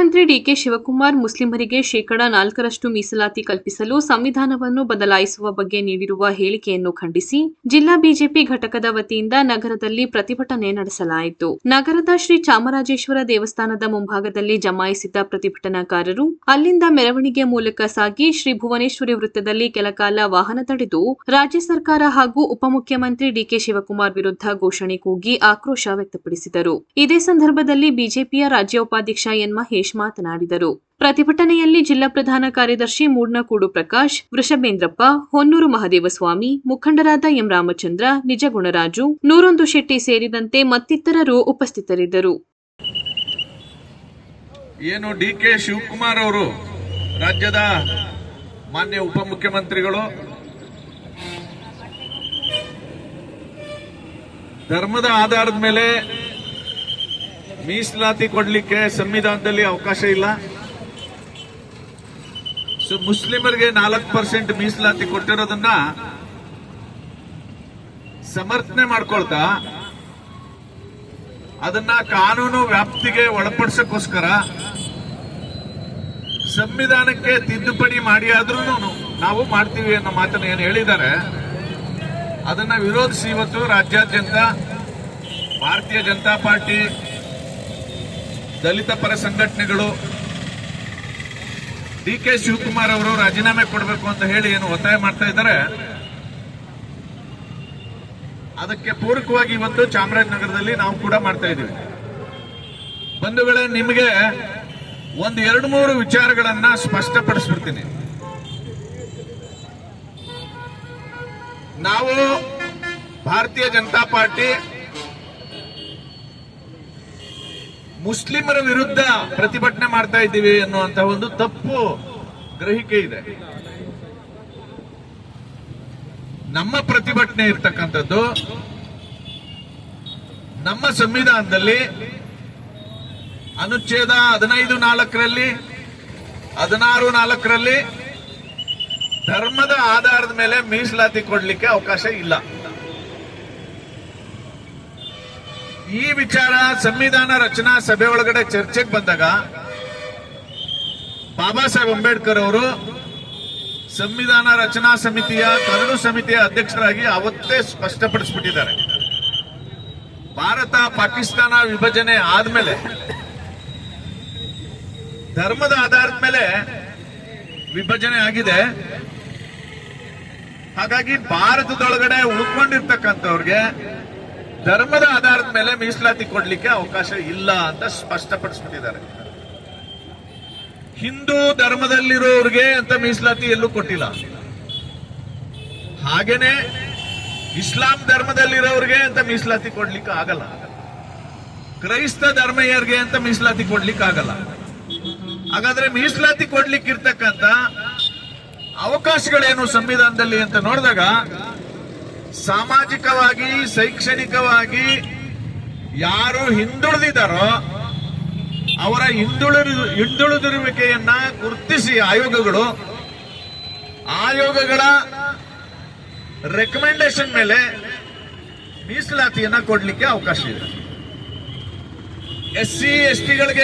ಮುಖ್ಯಮಂತ್ರಿ ಡಿಕೆ ಶಿವಕುಮಾರ್ ಮುಸ್ಲಿಮರಿಗೆ ಶೇಕಡಾ ನಾಲ್ಕರಷ್ಟು ಮೀಸಲಾತಿ ಕಲ್ಪಿಸಲು ಸಂವಿಧಾನವನ್ನು ಬದಲಾಯಿಸುವ ಬಗ್ಗೆ ನೀಡಿರುವ ಹೇಳಿಕೆಯನ್ನು ಖಂಡಿಸಿ ಜಿಲ್ಲಾ ಬಿಜೆಪಿ ಘಟಕದ ವತಿಯಿಂದ ನಗರದಲ್ಲಿ ಪ್ರತಿಭಟನೆ ನಡೆಸಲಾಯಿತು. ನಗರದ ಶ್ರೀ ಚಾಮರಾಜೇಶ್ವರ ದೇವಸ್ಥಾನದ ಮುಂಭಾಗದಲ್ಲಿ ಜಮಾಯಿಸಿದ್ದ ಪ್ರತಿಭಟನಾಕಾರರು ಅಲ್ಲಿಂದ ಮೆರವಣಿಗೆ ಮೂಲಕ ಸಾಗಿ ಶ್ರೀ ಭುವನೇಶ್ವರಿ ವೃತ್ತದಲ್ಲಿ ಕೆಲಕಾಲ ವಾಹನ ತಡೆದು ರಾಜ್ಯ ಸರ್ಕಾರ ಹಾಗೂ ಉಪಮುಖ್ಯಮಂತ್ರಿ ಡಿಕೆ ಶಿವಕುಮಾರ್ ವಿರುದ್ಧ ಘೋಷಣೆ ಕೂಗಿ ಆಕ್ರೋಶ ವ್ಯಕ್ತಪಡಿಸಿದರು. ಇದೇ ಸಂದರ್ಭದಲ್ಲಿ ಬಿಜೆಪಿಯ ರಾಜ್ಯ ಉಪಾಧ್ಯಕ್ಷ ಎನ್ ಮಹೇಶ್ ಮಾತನಾಡಿದರು. ಪ್ರತಿಭಟನೆಯಲ್ಲಿ ಜಿಲ್ಲಾ ಪ್ರಧಾನ ಕಾರ್ಯದರ್ಶಿ ಮೂಡ್ನಕೂಡು ಪ್ರಕಾಶ್, ವೃಷಭೇಂದ್ರಪ್ಪ, ಹೊನ್ನೂರು ಮಹದೇವಸ್ವಾಮಿ, ಮುಖಂಡರಾದ ಎಂ ರಾಮಚಂದ್ರ, ನಿಜಗುಣರಾಜು, ನೂರೊಂದು ಶೆಟ್ಟಿ ಸೇರಿದಂತೆ ಮತ್ತಿತರರು ಉಪಸ್ಥಿತರಿದ್ದರು. ಏನು ಡಿ ಕೆ ಶಿವಕುಮಾರ್ ಅವರು ರಾಜ್ಯದ ಮಾನ್ಯ ಉಪಮುಖ್ಯಮಂತ್ರಿಗಳು, ಧರ್ಮದ ಆಧಾರದ ಮೇಲೆ ಮೀಸಲಾತಿ ಕೊಡ್ಲಿಕ್ಕೆ ಸಂವಿಧಾನದಲ್ಲಿ ಅವಕಾಶ ಇಲ್ಲ. ಸೊ ಮುಸ್ಲಿಮರಿಗೆ ನಾಲ್ಕು ಪರ್ಸೆಂಟ್ ಮೀಸಲಾತಿ ಕೊಟ್ಟಿರೋದನ್ನ ಸಮರ್ಥನೆ ಮಾಡ್ಕೊಳ್ತಾ, ಅದನ್ನ ಕಾನೂನು ವ್ಯಾಪ್ತಿಗೆ ಒಳಪಡಿಸಕ್ಕೋಸ್ಕರ ಸಂವಿಧಾನಕ್ಕೆ ತಿದ್ದುಪಡಿ ಮಾಡಿ ಆದ್ರೂ ನಾವು ಮಾಡ್ತೀವಿ ಅನ್ನೋ ಮಾತನ್ನ ಏನು ಹೇಳಿದ್ದಾರೆ. ಅದನ್ನ ವಿರೋಧಿಸಿ ಇವತ್ತು ರಾಜ್ಯಾದ್ಯಂತ ಭಾರತೀಯ ಜನತಾ ಪಾರ್ಟಿ ದಲಿತ ಪರ ಸಂಘಟನೆಗಳು ಡಿ ಕೆ ಶಿವಕುಮಾರ್ ಅವರು ರಾಜೀನಾಮೆ ಕೊಡಬೇಕು ಅಂತ ಹೇಳಿ ಏನು ಒತ್ತಾಯ ಮಾಡ್ತಾ ಇದ್ದಾರೆ. ಅದಕ್ಕೆ ಪೂರಕವಾಗಿ ಇವತ್ತು ಚಾಮರಾಜನಗರದಲ್ಲಿ ನಾವು ಕೂಡ ಮಾಡ್ತಾ ಇದ್ದೀವಿ. ಬಂಧುಗಳೇ ನಿಮಗೆ ಒಂದು ಎರಡು ಮೂರು ವಿಚಾರಗಳನ್ನ ಸ್ಪಷ್ಟಪಡಿಸ್ಬಿಡ್ತೀನಿ. ನಾವು ಭಾರತೀಯ ಜನತಾ ಪಾರ್ಟಿ ಮುಸ್ಲಿಮರ ವಿರುದ್ಧ ಪ್ರತಿಭಟನೆ ಮಾಡ್ತಾ ಇದ್ದೀವಿ ಅನ್ನುವಂತಹ ಒಂದು ತಪ್ಪು ಗ್ರಹಿಕೆ ಇದೆ. ನಮ್ಮ ಪ್ರತಿಭಟನೆ ಇರ್ತಕ್ಕಂಥದ್ದು ನಮ್ಮ ಸಂವಿಧಾನದಲ್ಲಿ ಅನುಚ್ಛೇದ ಹದಿನೈದು ನಾಲ್ಕರಲ್ಲಿ, ಹದಿನಾರು ನಾಲ್ಕರಲ್ಲಿ ಧರ್ಮದ ಆಧಾರದ ಮೇಲೆ ಮೀಸಲಾತಿ ಕೊಡ್ಲಿಕ್ಕೆ ಅವಕಾಶ ಇಲ್ಲ. ಈ ವಿಚಾರ ಸಂವಿಧಾನ ರಚನಾ ಸಭೆ ಒಳಗಡೆ ಚರ್ಚೆಗೆ ಬಂದಾಗ ಬಾಬಾ ಸಾಹೇಬ್ ಅಂಬೇಡ್ಕರ್ ಅವರು ಸಂವಿಧಾನ ರಚನಾ ಸಮಿತಿಯ, ಕರಡು ಸಮಿತಿಯ ಅಧ್ಯಕ್ಷರಾಗಿ ಅವತ್ತೇ ಸ್ಪಷ್ಟಪಡಿಸ್ಬಿಟ್ಟಿದ್ದಾರೆ. ಭಾರತ ಪಾಕಿಸ್ತಾನ ವಿಭಜನೆ ಆದ್ಮೇಲೆ, ಧರ್ಮದ ಆಧಾರದ ಮೇಲೆ ವಿಭಜನೆ ಆಗಿದೆ. ಹಾಗಾಗಿ ಭಾರತದೊಳಗಡೆ ಉಳ್ಕೊಂಡಿರ್ತಕ್ಕಂಥವ್ರಿಗೆ ಧರ್ಮದ ಆಧಾರದ ಮೇಲೆ ಮೀಸಲಾತಿ ಕೊಡ್ಲಿಕ್ಕೆ ಅವಕಾಶ ಇಲ್ಲ ಅಂತ ಸ್ಪಷ್ಟಪಡಿಸ್ಬಿಟ್ಟಿದ್ದಾರೆ. ಹಿಂದೂ ಧರ್ಮದಲ್ಲಿರೋರಿಗೆ ಅಂತ ಮೀಸಲಾತಿ ಎಲ್ಲೂ ಕೊಟ್ಟಿಲ್ಲ. ಹಾಗೇನೆ ಇಸ್ಲಾಂ ಧರ್ಮದಲ್ಲಿರೋರಿಗೆ ಅಂತ ಮೀಸಲಾತಿ ಕೊಡ್ಲಿಕ್ಕೆ ಆಗಲ್ಲ. ಕ್ರೈಸ್ತ ಧರ್ಮೀಯರಿಗೆ ಅಂತ ಮೀಸಲಾತಿ ಕೊಡ್ಲಿಕ್ಕೆ ಆಗಲ್ಲ. ಹಾಗಾದ್ರೆ ಮೀಸಲಾತಿ ಕೊಡ್ಲಿಕ್ಕೆ ಇರ್ತಕ್ಕಂಥ ಅವಕಾಶಗಳೇನು ಸಂವಿಧಾನದಲ್ಲಿ ಅಂತ ನೋಡಿದಾಗ ಸಾಮಾಜಿಕವಾಗಿ, ಶೈಕ್ಷಣಿಕವಾಗಿ ಯಾರು ಹಿಂದುಳಿದಿದ್ದಾರೋ ಅವರ ಹಿಂದುಳಿದು, ಹಿಂದುಳಿದಿರುವಿಕೆಯನ್ನ ಗುರುತಿಸಿ ಆಯೋಗಗಳು, ಆಯೋಗಗಳ ರೆಕಮೆಂಡೇಶನ್ ಮೇಲೆ ಮೀಸಲಾತಿಯನ್ನ ಕೊಡ್ಲಿಕ್ಕೆ ಅವಕಾಶ ಇದೆ. S C S ಟಿಗಳಿಗೆ